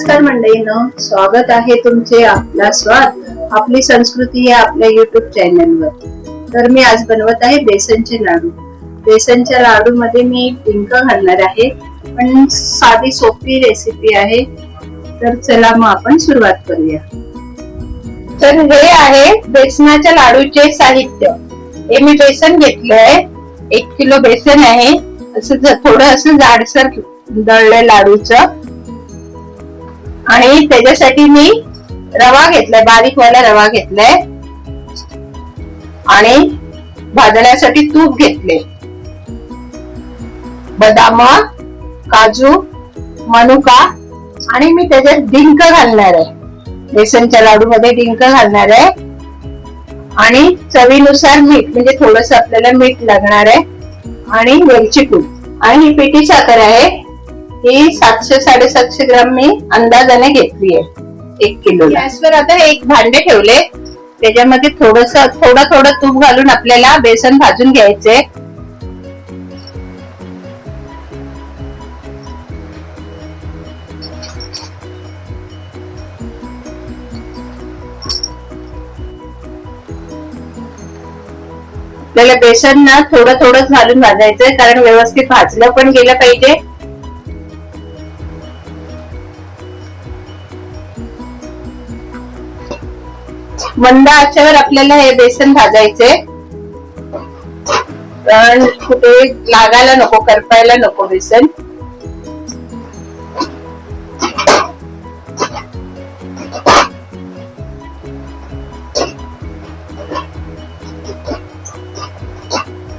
नमस्कार मंडळीनं. स्वागत आहे तुमचे आपला स्वाद आपली संस्कृती या आपल्या युट्यूब चॅनलवर तर मी आज बनवत आहे बेसनचे लाडू. बेसनच्या लाडू मध्ये मी पिंक घालणार आहे पण साधी सोपी रेसिपी आहे. तर चला मग आपण सुरुवात करूया. तर हे आहे बेसनाच्या लाडूचे साहित्य. हे मी बेसन घेतलंय एक किलो बेसन आहे. असं थोडं असं जाडसर दळलंय लाडूचं. आणि त्याच्यासाठी मी रवा घेतलाय बारीक वाला रवा घेतलाय. आणि भाजण्यासाठी तूप घेतले बदाम काजू मनुका आणि मी त्याच्यात डिंक घालणार आहे. बेसनच्या लाडू मध्ये डिंक घालणार आहे. आणि चवीनुसार मीठ म्हणजे थोडस आपल्याला मीठ लागणार आहे. आणि वेलची पूड. आणि ही पिठी साखर आहे. ही सातशे साडेसातशे ग्राम मी अंदाजाने घेतली आहे एक किलो. गॅसवर आता एक भांडे ठेवले. त्याच्यामध्ये थोडस थोडं थोडं तूप घालून आपल्याला बेसन भाजून घ्यायचे. आपल्याला बेसन ना थोडं थोडं घालून भाजायचंय कारण व्यवस्थित भाजलं पण गेलं पाहिजे. मंद आचेवर आपल्याला हे बेसन भाजायचे. कारण कुठे लागायला नको करपायला नको बेसन.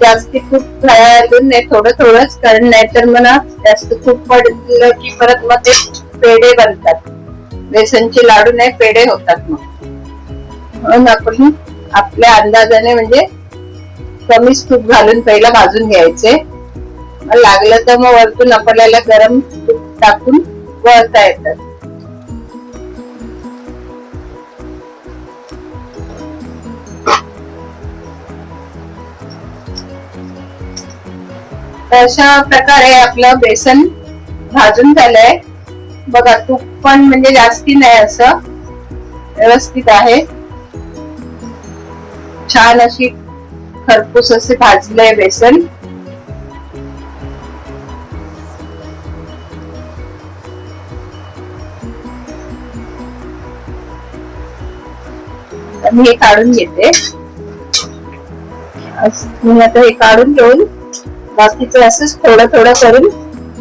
जास्ती खूप घालून नाही थोडं थोडंच कारण नाहीतर मला जास्त खूप पडलं की परत मग ते पेढे बनतात. बेसनचे लाडू नाही पेढे होतात मग. म्हणून आपण आपल्या अंदाजाने म्हणजे कमीच तूप घालून पहिला भाजून घ्यायचे. लागलं तर मग वरतून आपल्याला गरम तूप टाकून वळता येतात अशा प्रकारे आपलं बेसन भाजून झालंय. बघा तूप पण म्हणजे जास्ती नाही असं. व्यवस्थित आहे. छान अशी खरपूस असे भाजलंय बेसन. मी हे काढून घेते. मी आता हे काढून घेऊन बाकीचे असंच थोडं थोडं करून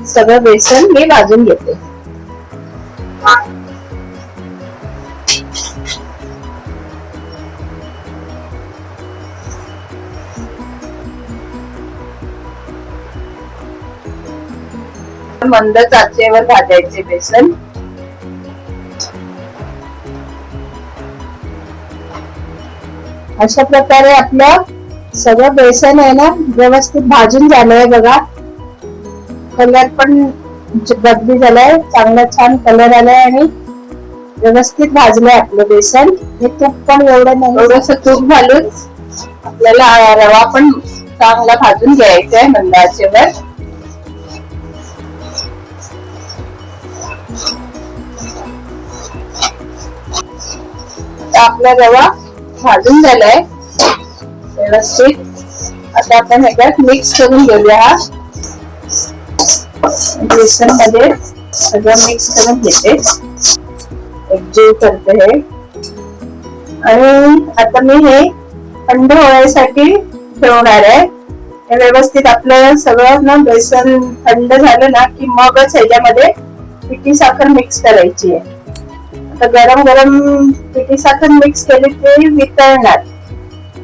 सगळं बेसन मी भाजून घेते. मंद चाचेवर भाजायचे बेसन. अशा प्रकारे आपलं सगळं बेसन आहे ना व्यवस्थित भाजून झालंय बघा. कलर पण बदली झालाय चांगला छान कलर आलाय आणि व्यवस्थित भाजलंय आपलं बेसन. हे तूप पण एवढं नाही. थोडस तूप घालून आपल्याला रवा पण चांगला भाजून घ्यायचा आहे मंद आता आपला रवा भाजून झालाय. व्यवस्थित. आता आपण ह्याच्यात मिक्स करून घेऊया. हा बेसनमध्ये सगळं मिक्स करून घेते. एकजीव करते हे. आणि आता मी हे थंड होण्यासाठी ठेवणार आहे. हे व्यवस्थित आपलं सगळं ना बेसन थंड झालं ना की मगच ह्याच्यामध्ये पिठी साखर मिक्स करायची आहे. तर गरम गरम पिठी साखर मिक्स केली ते वितळणार.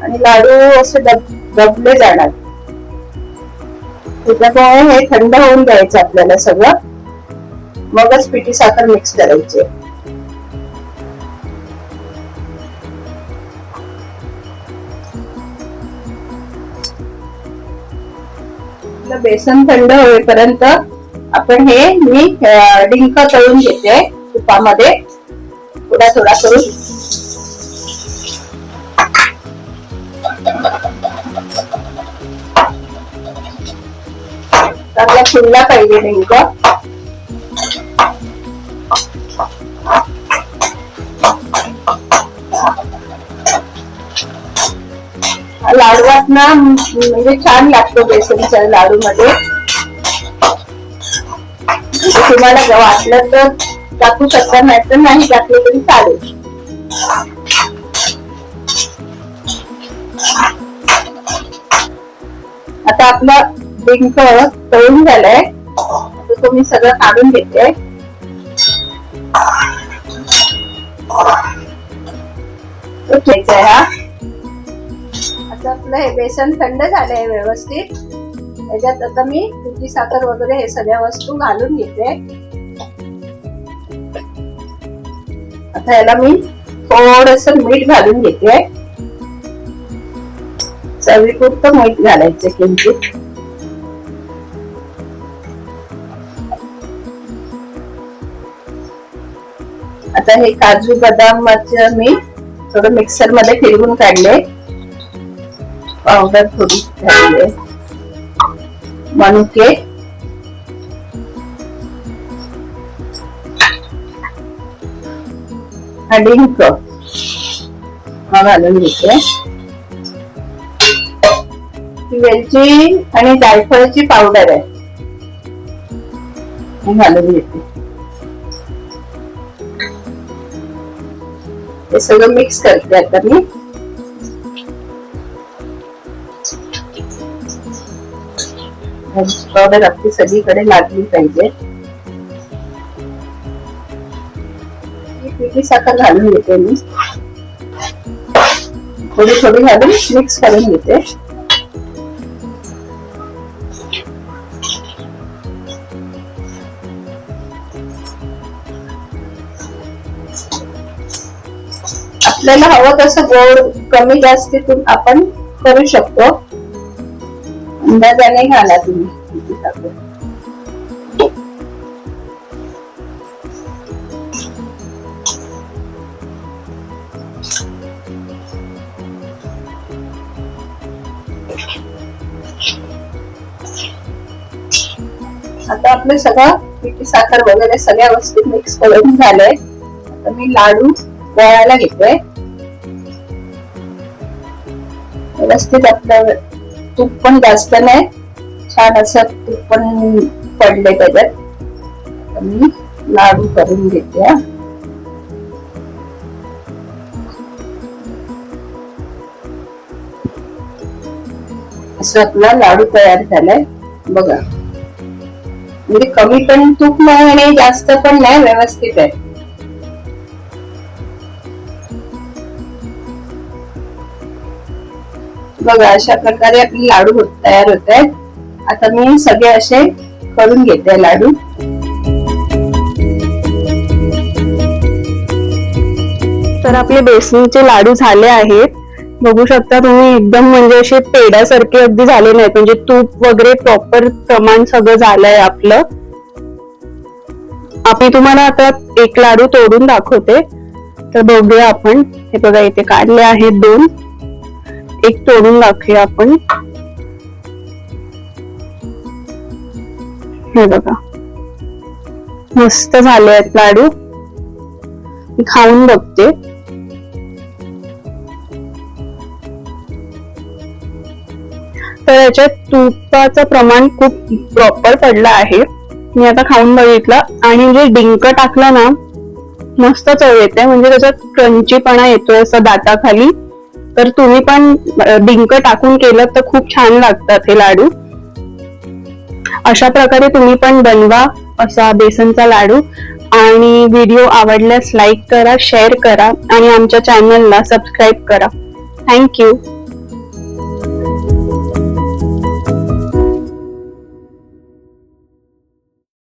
आणि लाडू असे दब- दबले जाणार. त्याच्यामुळे हे थंड होऊन द्यायचं आपल्याला सगळं. मगच पिठी साखर मिक्स करायची. बेसन थंड होईपर्यंत आपण हे मी डिंक तळून घेते तुपामध्ये. थोडा थोडा करून चांगला फुलला पाहिजे नेमका. लाडवात ना म्हणजे छान लागतो बेसनच्या लाडू मध्ये तुम्हाला वाटलं तर टाकू शकता नाही तर नाही टाकले तरी चालेल. आता आपला डिंक तळून झालाय. तो मी सगळं काढून घेते. तो आहे हा. आता आपलं हे बेसन थंड झालंय व्यवस्थित. त्याच्यात आता मी तुझी साखर वगैरे हे सगळ्या वस्तू घालून घेते. आता याला मी थोडस मीठ घालून घेते. चवीपुरतं मीठ घालायचं किंचित आता हे काजू बदामाचं मी थोडं मिक्सरमध्ये फिरवून काढले. पावडर थोडी घातले. मनुके. हा डिंक हा घालून घेते. वेलची आणि जायफळची पावडर आहे. घालून घेते. हे सगळं मिक्स करते आता मी. पावडर आपली सगळीकडे लागली पाहिजे. ही साखर घालून घेते मी. थोडी थोडी घालून मिक्स करून घेते. आपल्याला हवं तसं गोड कमी जास्तीतून आपण करू शकतो. अंदाजाने घाला तुम्ही आता आपलं सगळं पिठी साखर वगैरे सगळ्या वस्तू मिक्स करून झालंय. आता मी लाडू वळायला घेतोय. व्यवस्थित आपलं तूप पण जास्त नाही. छान असं तूप पण पडले त्याच्यात. मी लाडू करून घेते असं आपला लाडू तयार झालाय. बघा. म्हणजे कमी पण तूप नाही आणि जास्त पण नाही व्यवस्थित आहे. बघा अशा प्रकारे आपले लाडू तयार होत आहेत. आता मी सगळे असे करून घेते लाडू. तर आपले बेसनचे लाडू झाले आहेत. बघू शकता तुम्ही एकदम म्हणजे असे पेड्यासारखे अगदी झाले नाहीत. म्हणजे तूप वगैरे प्रॉपर प्रमाण सगळं झालंय आपलं. आपण तुम्हाला आता एक लाडू तोडून दाखवते. तर बघूया आपण. हे बघा इथे काढले आहेत दोन. एक तोडून दाखवूया आपण. हे बघा. मस्त झाले आहेत लाडू. मी खाऊन बघते. तर याच्यात तुपाचं प्रमाण खूप प्रॉपर पडलं आहे. मी आता खाऊन बघितलं. आणि जे डिंक टाकलं ना मस्त चव येते. म्हणजे त्याच्यात क्रंचीपणा येतोय असं दाताखाली. तर तुम्ही पण डिंक टाकून केलं तर खूप छान लागतात हे लाडू. अशा प्रकारे तुम्ही पण बनवा असा बेसनचा लाडू. आणि व्हिडिओ आवडल्यास लाईक करा शेअर करा. आणि आमच्या चॅनलला सबस्क्राईब करा. थँक्यू